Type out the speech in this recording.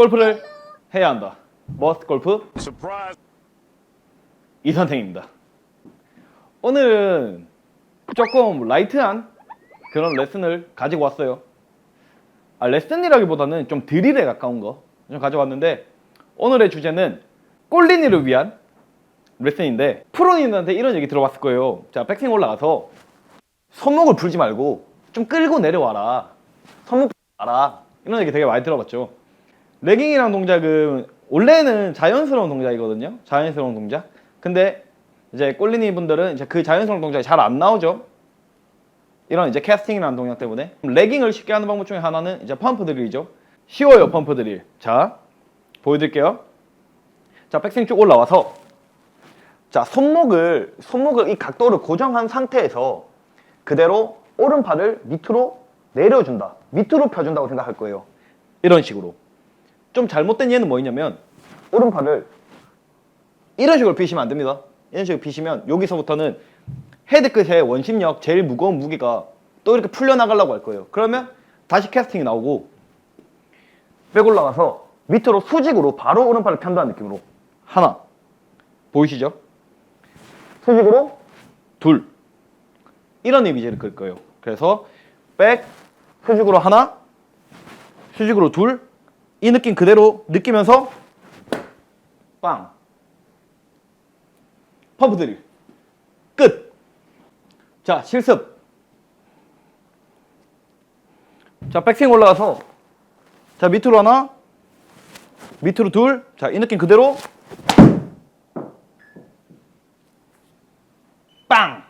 골프를 해야 한다. 머스트 골프 Surprise. 이선생입니다. 오늘은 조금 라이트한 그런 레슨을 가지고 왔어요. 아, 레슨이라기보다는 좀 드릴에 가까운 거 좀 가져왔는데 오늘의 주제는 꼴린이를 위한 레슨인데 프로님들한테 이런 얘기 들어봤을 거예요. 자, 백스윙 올라가서 손목을 풀지 말고 좀 끌고 내려와라. 손목 알아. 이런 얘기 되게 많이 들어봤죠. 레깅이랑 동작은 원래는 자연스러운 동작이거든요. 자연스러운 동작. 근데 이제 꼴리니 분들은 이제 그 자연스러운 동작이 잘 안 나오죠. 이런 이제 캐스팅이라는 동작 때문에 레깅을 쉽게 하는 방법 중에 하나는 이제 펌프 드릴이죠. 쉬워요 펌프 드릴. 자 보여드릴게요. 자 백스윙 쭉 올라와서 자 손목을 손목을 이 각도를 고정한 상태에서 그대로 오른팔을 밑으로 내려준다. 밑으로 펴준다고 생각할 거예요. 이런 식으로. 좀 잘못된 예는 뭐냐면 오른팔을 이런 식으로 피시면 안 됩니다. 이런 식으로 피시면 여기서부터는 헤드 끝에 원심력 제일 무거운 무게가 또 이렇게 풀려 나가려고 할 거예요. 그러면 다시 캐스팅이 나오고 백 올라가서 밑으로 수직으로 바로 오른팔을 편다는 느낌으로 하나 보이시죠? 수직으로 둘 이런 이미지를 그릴 거예요. 그래서 백 수직으로 하나 수직으로 둘 이 느낌 그대로 느끼면서 빵 펌프 드릴 끝. 자 실습. 자 백스윙 올라가서 자 밑으로 하나 밑으로 둘. 자 이 느낌 그대로 빵.